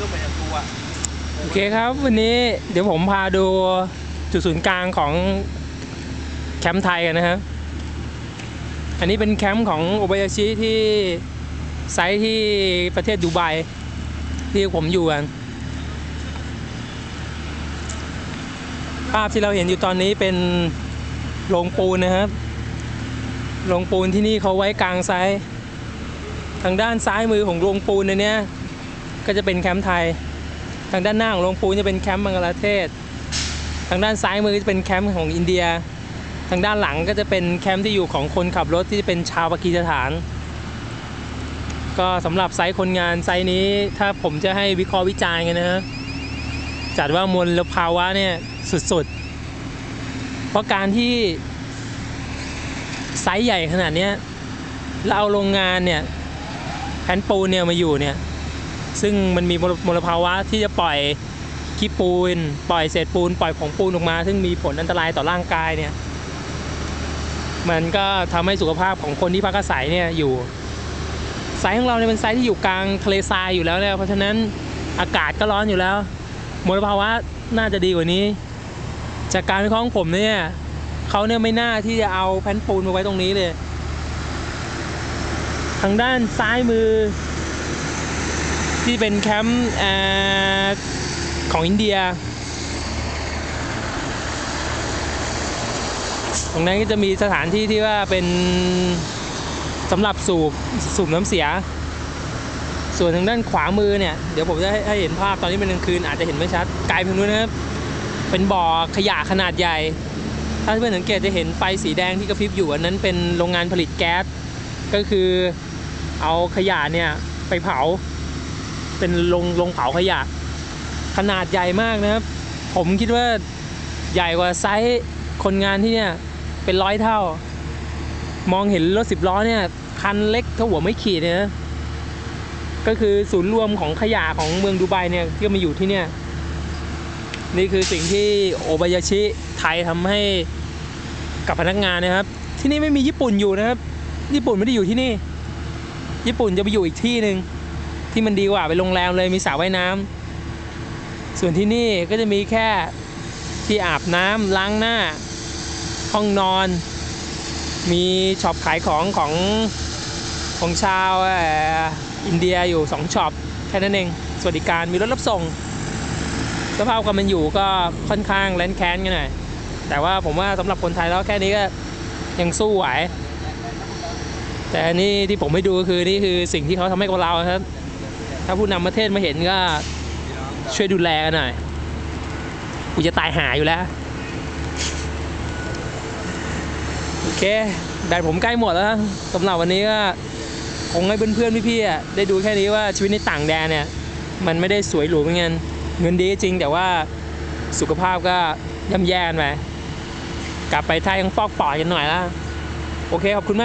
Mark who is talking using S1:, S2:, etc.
S1: ก็เหมือนกับกูอะ
S2: โอเคครับ วันนี้เดี๋ยวผมพาดูจุดศูนย์กลางของแคมป์ไทยกันนะครับ อันนี้เป็นแคมป์ของโอบายาชิที่ไซต์ที่ประเทศดูไบที่ผมอยู่กันภาพที่เราเห็นอยู่ตอนนี้เป็นโรงปูนนะครับ โรงปูนที่นี่เขาไว้กลางไซต์ทางด้านซ้ายมือของโรงปูนในเนี้ย ก็จะเป็นแคมป์ไทย ทางด้านหน้าของโรงปูนจะเป็นแคมป์บังกลาเทศ ทางด้านซ้ายมือจะเป็นแคมป์ของอินเดีย ทางด้านหลังก็จะเป็นแคมป์ที่อยู่ของคนขับรถที่เป็นชาวปากีสถาน ก็สำหรับไซต์คนงานไซต์นี้ถ้าผมจะให้วิเคราะห์วิจารณ์กันนะฮะจัดว่ามลภาวะเนี่ยสุดๆ เพราะการที่ไซต์ใหญ่ขนาดนี้ยแล้วเอาโรงงานเนี่ยแผ่นปูนเนี่ยมาอยู่เนี่ย ซึ่งมันมีมลภาวะที่จะปล่อยขี้ปูน ปล่อยเศษปูน ปล่อยผงปูนออกมา ซึ่งมีผลอันตรายต่อร่างกายเนี่ย มันก็ทำให้สุขภาพของคนที่พักอาศัยเนี่ยอยู่ไซต์ของเราเนี่ยเป็นไซต์ที่อยู่กลางทะเลทรายอยู่แล้วเนี่ยเพราะฉะนั้นอากาศก็ร้อนอยู่แล้วมลภาวะน่าจะดีกว่านี้ จากการวิเคราะห์ของผมเนี่ยเขาเนี่ยไม่น่าที่จะเอาแผ่นปูนมาไว้ตรงนี้เลย ทางด้านซ้ายมือ ที่เป็นแคมป์ของอินเดีย ตรงนั้นก็จะมีสถานที่ที่ว่าเป็นสำหรับสูบสูบน้ำเสีย ส่วนทางด้านขวามือเนี่ย เดี๋ยวผมจะให้ให้เห็นภาพตอนนี้เป็นกลางคืนอาจจะเห็นไม่ชัดไกลเพียงนู้นนะครับ เป็นบ่อขยะขนาดใหญ่ ถ้าเพื่อนสังเกตจะเห็นไฟสีแดงที่กระพริบอยู่อันนั้นเป็นโรงงานผลิตแก๊ส ก็คือเอาขยะเนี่ยไปเผา เป็นโรงโรงเผาขยะ ขนาดใหญ่มากนะครับ ผมคิดว่าใหญ่กว่าไซส์คนงานที่เนี่ยเป็นร้อยเท่า มองเห็นรถสิบล้อเนี่ยคันเล็กเท่าหัวไม่ขีดเลยนะก็คือศูนย์รวมของขยะของเมืองดูไบเนี่ยที่มาอยู่ที่เนี่ยนี่คือสิ่งที่โอบายาชิไทยทำให้กับพนักงานนะครับ ที่นี่ไม่มีญี่ปุ่นอยู่นะครับ ญี่ปุ่นไม่ได้อยู่ที่นี่ ญี่ปุ่นจะไปอยู่อีกที่หนึ่ง ที่มันดีกว่าไปโรงแรมเลยมีสระว่ายน้ำส่วนที่นี่ก็จะมีแค่ที่อาบน้ำล้างหน้า ห้องนอน มีช็อปขายของของของชาวอินเดียอยู่2ช็อปแค่นั้นเองสวัสดิการมีรถรับส่งสภาพความเป็นอยู่ก็ค่อนข้างแลนแค้นกันหน่อยแต่ว่าผมว่าสำหรับคนไทยแล้วแค่นี้ก็ยังสู้ไหวแต่นี่ที่ผมให้ดูก็คือนี่คือสิ่งที่เขาทำให้กับเราครับ ถ้าผู้นำประเทศมาเห็นก็ช่วยดูแลกันหน่อย กูจะตายหาอยู่แล้ว โอเคแบตผมใกล้หมดแล้วสำหรับวันนี้ก็คงให้เพื่อนๆพี่ๆได้ดูแค่นี้ว่าชีวิตในต่างแดนเนี่ย มันไม่ได้สวยหรูเหมือนกันเงินดีจริงแต่ว่าสุขภาพก็ย่ำแย่กันไปกลับไปไทยยังฟอกปอดกันหน่อยละโอเค ขอบคุณมาก